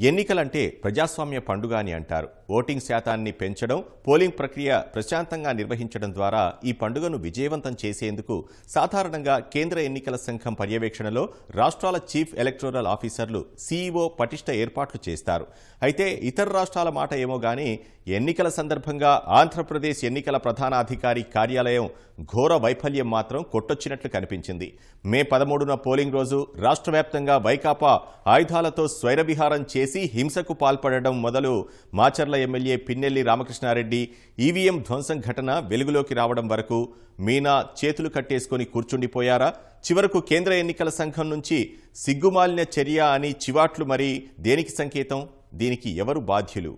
ఎన్నికలంటే ప్రజాస్వామ్య పండుగ అని అంటారు. ఓటింగ్ శాతాన్ని పెంచడం పోలింగ్ ప్రక్రియ ప్రశాంతంగా నిర్వహించడం ద్వారా ఈ పండుగను విజయవంతం చేసేందుకు సాధారణంగా కేంద్ర ఎన్నికల సంఘం పర్యవేక్షణలో రాష్ట్రాల చీఫ్ ఎలక్టోరల్ ఆఫీసర్లు సీఈఓ పటిష్ట ఏర్పాట్లు చేస్తారు. అయితే ఇతర రాష్ట్రాల మాట ఏమో గానీ ఎన్నికల సందర్భంగా ఆంధ్రప్రదేశ్ ఎన్నికల ప్రధానాధికారి కార్యాలయం ఘోర వైఫల్యం మాత్రం కొట్టొచ్చినట్లు కనిపించింది. మే పదమూడున పోలింగ్ రోజు రాష్ట్ర వ్యాప్తంగా వైకాపా ఆయుధాలతో స్వైరవిహారం చేసి హింసకు పాల్పడడం మొదలు మాచర్ల ఎమ్మెల్యే పిన్నెల్లి రామకృష్ణారెడ్డి ఈవీఎం ధ్వంసం ఘటన వెలుగులోకి రావడం వరకు మీనా చేతులు కట్టేసుకొని కూర్చుండిపోయారా? చివరకు కేంద్ర ఎన్నికల సంఘం నుంచి సిగ్గుమాలిన చర్య అని చివాట్లు మరి దేనికి సంకేతం? దీనికి ఎవరు బాధ్యులు?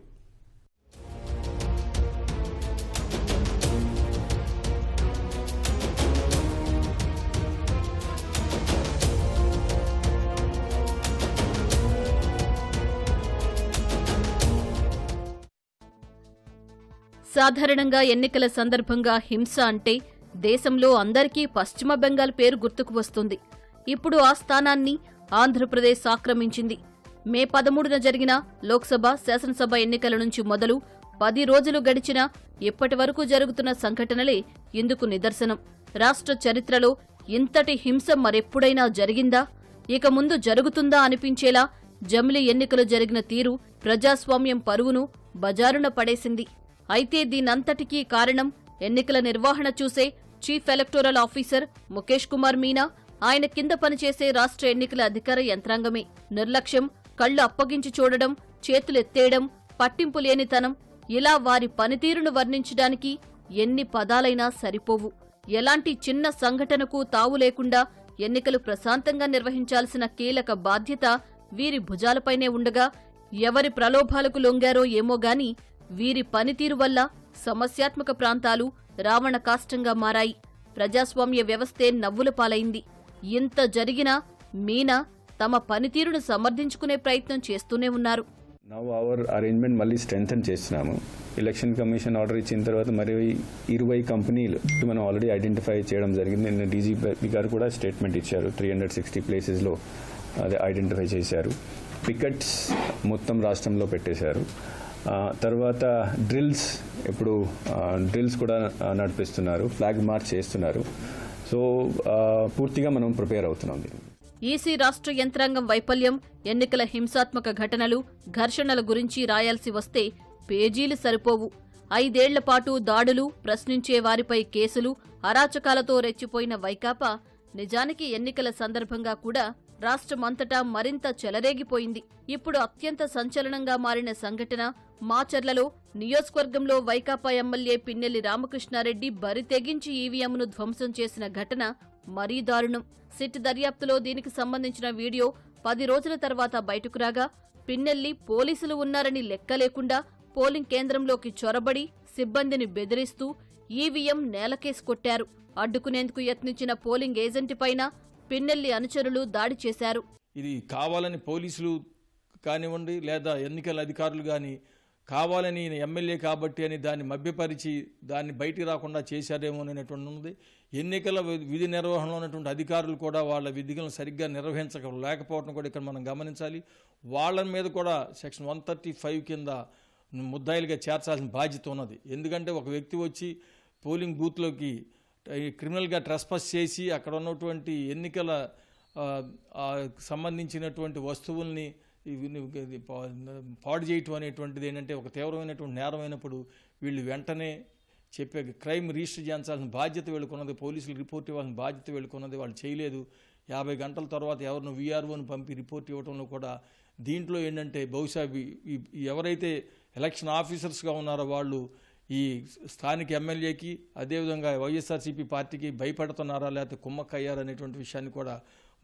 సాధారణంగా ఎన్నికల సందర్భంగా హింస అంటే దేశంలో అందరికీ పశ్చిమ బెంగాల్ పేరు గుర్తుకు వస్తుంది. ఇప్పుడు ఆ స్థానాన్ని ఆంధ్రప్రదేశ్ ఆక్రమించింది. మే పదమూడున జరిగిన లోక్సభ శాసనసభ ఎన్నికల నుంచి మొదలు పది రోజులు గడిచినా ఇప్పటి వరకు జరుగుతున్న సంఘటనలే ఇందుకు నిదర్శనం. రాష్ట్ర చరిత్రలో ఇంతటి హింస మరెప్పుడైనా జరిగిందా? ఇక ముందు జరుగుతుందా అనిపించేలా జమిలి ఎన్నికలు జరిగిన తీరు ప్రజాస్వామ్యం పరువును బజారున పడేసింది. అయితే దీనంతటికీ కారణం ఎన్నికల నిర్వహణ చూసే chief electoral officer Mukesh Kumar Meena. ఆయన కింద పనిచేసే రాష్ట్ర ఎన్నికల అధికార యంత్రాంగమే. నిర్లక్ష్యం కళ్ళు అప్పగించి చూడడం చేతులెత్తేయడం పట్టింపు లేనితనం ఇలా వారి పనితీరును వర్ణించడానికి ఎన్ని పదాలైనా సరిపోవు. ఎలాంటి చిన్న సంఘటనకు తావు లేకుండా ఎన్నికలు ప్రశాంతంగా నిర్వహించాల్సిన కీలక బాధ్యత వీరి భుజాలపైనే ఉండగా ఎవరి ప్రలోభాలకు లొంగారో ఏమో గాని వీరి పనితీరు వల్ల సమస్యాత్మక ప్రాంతాలు రావణ కాష్టంగా మారాయి. ప్రజాస్వామ్య వ్యవస్థే నవ్వుల పాలైంది. ఇంత జరిగినా మీనా తమ పనితీరును సమర్థించుకునే ప్రయత్నం చేస్తూనే ఉన్నారు. నవ్ అవర్ అరేంజ్మెంట్ మళ్ళీ స్ట్రెంగ్థన్ చేస్తున్నాము. ఎలక్షన్ కమిషన్ ఆర్డర్ ఇచ్చిన తర్వాత మరి ఇరవై కంపెనీలు మనం ఆల్రెడీ ఐడెంటిఫై చేయడం జరిగింది. నిన్న డీజీపీ గారు కూడా స్టేట్మెంట్ ఇచ్చారు. త్రీ హండ్రెడ్ సిక్స్టీ ప్లేసెస్లో అదే ఐడెంటిఫై చేశారు. పికెట్స్ మొత్తం రాష్ట్రంలో పెట్టేశారు. తర్వాత డ్రిల్స్ ఇప్పుడు డ్రిల్స్ కూడా నడిపిస్తున్నారు ఫ్లాగ్ మార్చ్ చేస్తున్నారు. సో పూర్తిగా మనం ప్రిపేర్ అవుతున్నాం ఈసీ రాష్ట్ర యంత్రాంగం వైఫల్యం ఎన్నికల హింసాత్మక ఘటనలు ఘర్షణల గురించి రాయాల్సి వస్తే పేజీలు సరిపోవు. ఐదేళ్ళ పాటు దాడులు ప్రశ్నించే వారిపై కేసులు అరాచకాలతో రెచ్చిపోయిన వైకాపా నిజానికి ఎన్నికల సందర్భంగా కూడా రాష్ట్రమంతటా మరింత చెలరేగిపోయింది. ఇప్పుడు అత్యంత సంచలనంగా మారిన సంఘటన మాచర్లలో నియోజకవర్గంలో వైకాపా ఎమ్మెల్యే పిన్నెల్లి రామకృష్ణారెడ్డి బరి తెగించి ఈవీఎంను ధ్వంసం చేసిన ఘటన మరీ దారుణం. సిట్ దర్యాప్తులో దీనికి సంబంధించిన వీడియో పది రోజుల తర్వాత బయటకు రాగా పిన్నెల్లి పోలీసులు ఉన్నారని లెక్క లేకుండా పోలింగ్ కేంద్రంలోకి చొరబడి సిబ్బందిని బెదిరిస్తూ ఈవీఎం నేలకేసి కొట్టారు. అడ్డుకునేందుకు యత్నించిన పోలింగ్ ఏజెంట్పైన పిన్నెల్లి అనుచరులు దాడి చేశారు. ఇది కావాలని పోలీసులు కానివ్వండి లేదా ఎన్నికల అధికారులు కానీ కావాలని ఎమ్మెల్యే కాబట్టి అని దాన్ని మభ్యపరిచి దాన్ని బయటికి రాకుండా చేశారేమో అనేటువంటి ఉంది ఎన్నికల విధి నిర్వహణలో ఉన్నటువంటి అధికారులు కూడా వాళ్ళ విధులను సరిగ్గా నిర్వహించక లేకపోవడం కూడా ఇక్కడ మనం గమనించాలి. వాళ్ళ మీద కూడా సెక్షన్ వన్ థర్టీ ఫైవ్ కింద ముద్దాయిలుగా చేర్చాల్సిన బాధ్యత ఉన్నది. ఎందుకంటే ఒక వ్యక్తి వచ్చి పోలింగ్ బూత్లోకి క్రిమినల్గా ట్రెస్పస్ చేసి అక్కడ ఉన్నటువంటి ఎన్నికల సంబంధించినటువంటి వస్తువుల్ని ఇవి పాడు చేయటం అనేటువంటిది ఏంటంటే ఒక తీవ్రమైనటువంటి నేరం అయినప్పుడు వీళ్ళు వెంటనే చెప్పే క్రైమ్ రిజిస్టర్ చేయించాల్సిన బాధ్యత వెళ్ళుకున్నది పోలీసులు రిపోర్ట్ ఇవ్వాల్సిన బాధ్యత వెళ్ళుకున్నది వాళ్ళు చేయలేదు. యాభై గంటల తర్వాత ఎవరిని వీఆర్ఓని పంపి రిపోర్ట్ ఇవ్వడంలో కూడా దీంట్లో ఏంటంటే బహుశా ఎవరైతే ఎలక్షన్ ఆఫీసర్స్గా ఉన్నారో వాళ్ళు ఈ స్థానిక ఎమ్మెల్యేకి అదేవిధంగా వైఎస్ఆర్సీపీ పార్టీకి భయపడుతున్నారా లేకపోతే కుమ్మక్కయ్యారా అనేటువంటి విషయాన్ని కూడా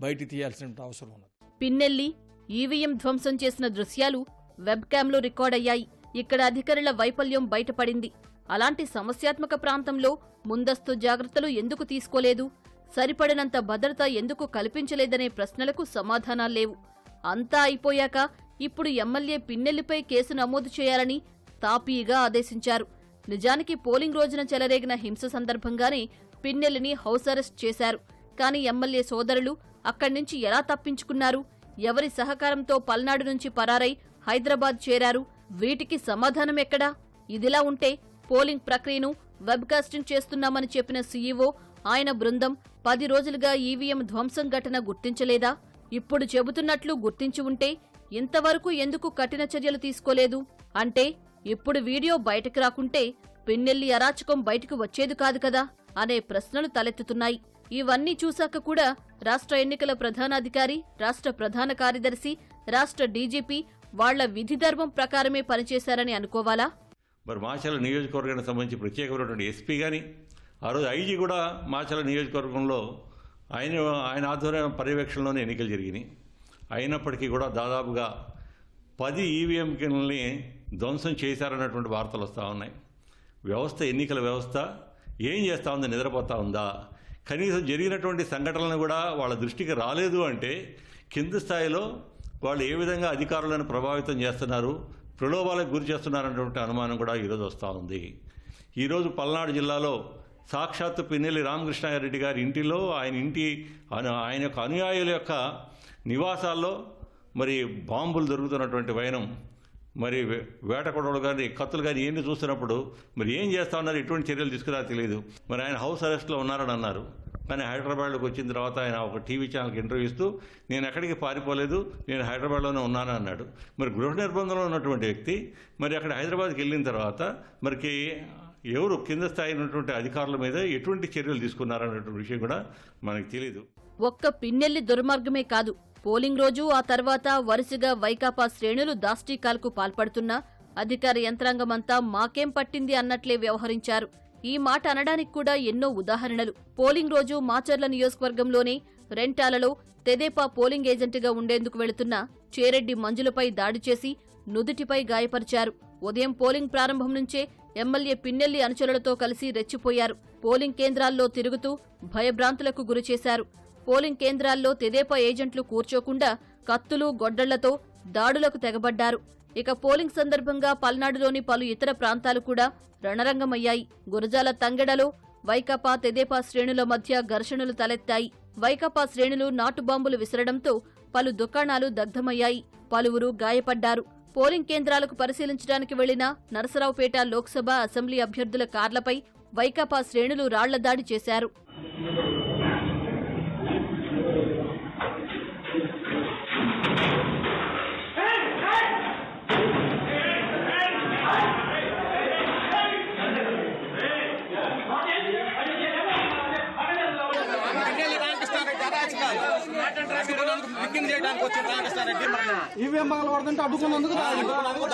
బయట తీయాల్సిన అవసరం ఉన్నది. పిన్నెల్లి ఈవీఎం ధ్వంసం చేసిన దృశ్యాలు వెబ్కామ్లో రికార్డయ్యాయి. ఇక్కడ అధికారుల వైఫల్యం బయటపడింది. అలాంటి సమస్యాత్మక ప్రాంతంలో ముందస్తు జాగ్రత్తలు ఎందుకు తీసుకోలేదు? సరిపడినంత భద్రత ఎందుకు కల్పించలేదనే ప్రశ్నలకు సమాధానాల్లేవు అంతా అయిపోయాక ఇప్పుడు ఎమ్మెల్యే పిన్నెల్లిపై కేసు నమోదు చేయాలని తాపీగా ఆదేశించారు. నిజానికి పోలింగ్ రోజున చెలరేగిన హింస సందర్భంగానే పిన్నెల్లిని హౌస్ అరెస్ట్ చేశారు. కానీ ఎమ్మెల్యే సోదరులు అక్కడి నుంచి ఎలా తప్పించుకున్నారు? ఎవరి సహకారంతో పల్నాడు నుంచి పరారై హైదరాబాద్ చేరారు? వీటికి సమాధానం ఎక్కడా? ఇదిలా ఉంటే పోలింగ్ ప్రక్రియను వెబ్కాస్టింగ్ చేస్తున్నామని చెప్పిన సీఈఓ ఆయన బృందం పది రోజులుగా ఈవీఎం ధ్వంసం ఘటన గుర్తించలేదా? ఇప్పుడు చెబుతున్నట్లు గుర్తించి ఉంటే ఇంతవరకు ఎందుకు కఠిన చర్యలు తీసుకోలేదు? అంటే ఇప్పుడు వీడియో బయటకు రాకుంటే పిన్నెల్లి అరాచకం బయటకు వచ్చేది కాదు కదా? అనే ప్రశ్నలు తలెత్తుతున్నాయి. ఇవన్నీ చూశాక కూడా రాష్ట్ర ఎన్నికల ప్రధానాధికారి రాష్ట్ర ప్రధాన కార్యదర్శి రాష్ట్ర డీజీపీ వాళ్ళ విధి ధర్మం ప్రకారమే పనిచేశారని అనుకోవాలా? మరి మాచల నియోజకవర్గానికి సంబంధించి ప్రత్యేకమైనటువంటి ఎస్పీ కానీ ఆ రోజు ఐజీ కూడా మాచల నియోజకవర్గంలో ఆయన ఆయన ఆధ్వర్యం పర్యవేక్షణలోనే ఎన్నికలు జరిగినాయి. అయినప్పటికీ కూడా దాదాపుగా పది ఈవీఎంలని ధ్వంసం చేశారన్నటువంటి వార్తలు వస్తూ ఉన్నాయి. వ్యవస్థ ఎన్నికల వ్యవస్థ ఏం చేస్తూ ఉందో నిద్రపోతా ఉందా? కనీసం జరిగినటువంటి సంఘటనలను కూడా వాళ్ళ దృష్టికి రాలేదు అంటే కింది స్థాయిలో వాళ్ళు ఏ విధంగా అధికారులను ప్రభావితం చేస్తున్నారు ప్రలోభాలకు గురి చేస్తున్నారన్నటువంటి అనుమానం కూడా ఈరోజు వస్తూ ఉంది. ఈరోజు పల్నాడు జిల్లాలో సాక్షాత్తు పిన్నెల్లి రామకృష్ణారెడ్డి గారి ఇంటిలో ఆయన ఇంటి ఆయన యొక్క అనుయాయుల యొక్క నివాసాల్లో మరి బాంబులు దొరుకుతున్నటువంటి వైనం మరి వే- వేటకొడవలు కానీ కత్తులు కానీ ఇవన్నీ చూస్తున్నప్పుడు మరి ఏం చేస్తా ఉన్నారు? ఎటువంటి చర్యలు తీసుకురా తెలియదు మరి ఆయన హౌస్ అరెస్ట్లో ఉన్నారని అన్నారు. కానీ హైదరాబాద్లోకి వచ్చిన తర్వాత ఆయన ఒక టీవీ ఛానల్కి ఇంటర్వ్యూ ఇస్తూ నేను ఎక్కడికి పారిపోలేదు నేను హైదరాబాద్లోనే ఉన్నాను అన్నాడు. మరి గృహ నిర్బంధంలో ఉన్నటువంటి వ్యక్తి మరి అక్కడ హైదరాబాద్కి వెళ్ళిన తర్వాత మరికి ఎవరు కింద స్థాయి ఉన్నటువంటి అధికారుల మీద ఎటువంటి చర్యలు తీసుకున్నారన్నటువంటి విషయం కూడా మనకు తెలియదు ఒక్క పిన్నెల్లి దుర్మార్గమే కాదు. పోలింగ్ రోజు ఆ తర్వాత వరుసగా వైకాపా శ్రేణులు దాష్టీకాలకు పాల్పడుతున్నా అధికార యంత్రాంగమంతా మాకేం పట్టింది అన్నట్లే వ్యవహరించారు. ఈ మాట అనడానికి కూడా ఎన్నో ఉదాహరణలు. పోలింగ్ రోజు మాచర్ల నియోజకవర్గంలోనే రెంటాలలో తెదేపా పోలింగ్ ఏజెంట్గా ఉండేందుకు వెళుతున్న చేరెడ్డి మంజులపై దాడి చేసి నుదుటిపై గాయపరిచారు. ఉదయం పోలింగ్ ప్రారంభం నుంచే ఎమ్మెల్యే పిన్నెల్లి అనుచరులతో కలిసి రెచ్చిపోయారు. పోలింగ్ కేంద్రాల్లో తిరుగుతూ భయభ్రాంతులకు గురిచేశారు. పోలింగ్ కేంద్రాల్లో తెదేపా ఏజెంట్లు కూర్చోకుండా కత్తులు గొడ్డళ్ళతో దాడులకు తెగబడ్డారు. ఇక పోలింగ్ సందర్భంగా పల్నాడులోని పలు ఇతర ప్రాంతాలు కూడా రణరంగమయ్యాయి. గురజాల తంగెడలో వైకాపా తెదేపా శ్రేణుల మధ్య ఘర్షణలు తలెత్తాయి. వైకాపా శ్రేణులు నాటుబాంబులు విసరడంతో పలు దుకాణాలు దగ్ధమయ్యాయి. పలువురు గాయపడ్డారు. పోలింగ్ కేంద్రాలకు పరిశీలించడానికి వెళ్ళిన నరసరావుపేట లోక్సభ అసెంబ్లీ అభ్యర్థుల కార్లపై వైకాపా శ్రేణులు రాళ్ళ దాడి చేశారు. అడ్డుకున్నందుకు బుకింగ్ చేయడానికి వచ్చిన రామకృష్ణారెడ్డి ఈవీఎం పగల పడుతుంటే అడ్డుకున్నందుకు అడ్డుకున్నందుకు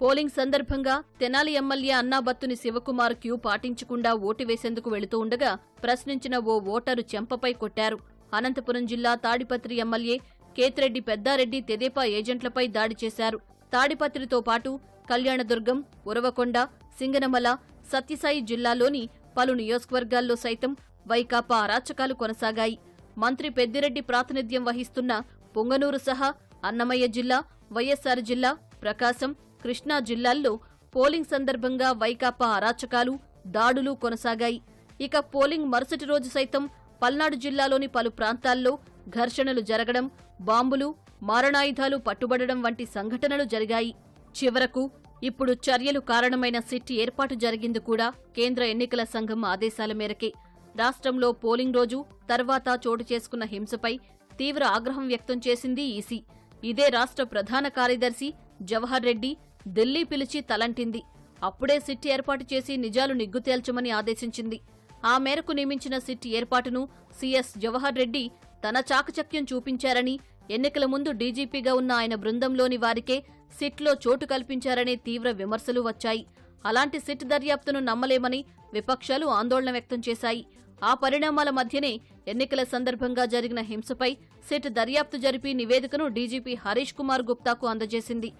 పోలింగ్ సందర్భంగా తెనాలి ఎమ్మెల్యే అన్నాబత్తుని శివకుమార్ క్యూ పాటించకుండా ఓటు వేసేందుకు వెళుతూ ఉండగా ప్రశ్నించిన ఓ ఓటరు చెంపపై కొట్టారు. అనంతపురం జిల్లా తాడిపత్రి ఎమ్మెల్యే కేతిరెడ్డి పెద్దారెడ్డి తెదేపా ఏజెంట్లపై దాడి చేశారు. తాడిపత్రితో పాటు కళ్యాణదుర్గం ఉరవకొండ సింగనమల సత్యసాయి జిల్లాలోని పలు నియోజకవర్గాల్లో సైతం వైకాపా అరాచకాలు కొనసాగాయి. మంత్రి పెద్దిరెడ్డి ప్రాతినిధ్యం వహిస్తున్న పొంగనూరు సహా అన్నమయ్య జిల్లా వైఎస్సార్ జిల్లా ప్రకాశం కృష్ణా జిల్లాల్లో పోలింగ్ సందర్భంగా వైకాపా అరాచకాలు దాడులు కొనసాగాయి. ఇక పోలింగ్ మరుసటి రోజు సైతం పల్నాడు జిల్లాలోని పలు ప్రాంతాల్లో ఘర్షణలు జరగడం బాంబులు మారణాయుధాలు పట్టుబడడం వంటి సంఘటనలు జరిగాయి. చివరకు ఇప్పుడు చర్యలు కారణమైన సిట్ ఏర్పాటు జరిగింది కూడా కేంద్ర ఎన్నికల సంఘం ఆదేశాల మేరకే. రాష్ట్రంలో పోలింగ్ రోజు తర్వాత చోటు చేసుకున్న హింసపై తీవ్ర ఆగ్రహం వ్యక్తం చేసింది ఈసీ. ఇదే రాష్ట్ర ప్రధాన కార్యదర్శి జవహర్ రెడ్డి ఢిల్లీ పిలిచి తలంటింది. అప్పుడే సిట్ ఏర్పాటు చేసి నిజాలు నిగ్గు తేల్చమని ఆదేశించింది. ఆ మేరకు నియమించిన సిట్ ఏర్పాటును సీఎస్ జవహర్ రెడ్డి తన చాకచక్యం చూపించారని ఎన్నికల ముందు డీజీపీగా ఉన్న ఆయన బృందంలోని వారికే సిట్లో చోటు కల్పించారనే తీవ్ర విమర్శలు వచ్చాయి. అలాంటి సిట్ దర్యాప్తును నమ్మలేమని విపక్షాలు ఆందోళన వ్యక్తం చేశాయి. ఆ పరిణామాల మధ్యనే ఎన్నికల సందర్భంగా జరిగిన హింసపై సిట్ దర్యాప్తు జరిపి నివేదికను డీజీపీ హరీష్ కుమార్ గుప్తాకు అందజేసింది.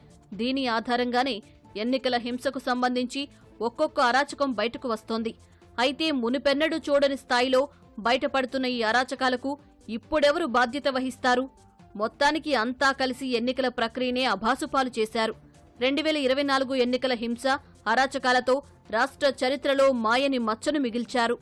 దీని ఆధారంగానే ఎన్నికల హింసకు సంబంధించి ఒక్కొక్క అరాచకం బయటకు వస్తోంది. అయితే మునుపెన్నడూ చూడని స్థాయిలో బయటపడుతున్న ఈ అరాచకాలకు ఇప్పుడెవరు బాధ్యత వహిస్తారు? మొత్తానికి అంతా కలిసి ఎన్నికల ప్రక్రియనే అభాసుపాలు చేశారు. రెండు వేల ఇరవై నాలుగు ఎన్నికల హింస అరాచకాలతో రాష్ట్ర చరిత్రలో మాయని మచ్చను మిగిల్చారు.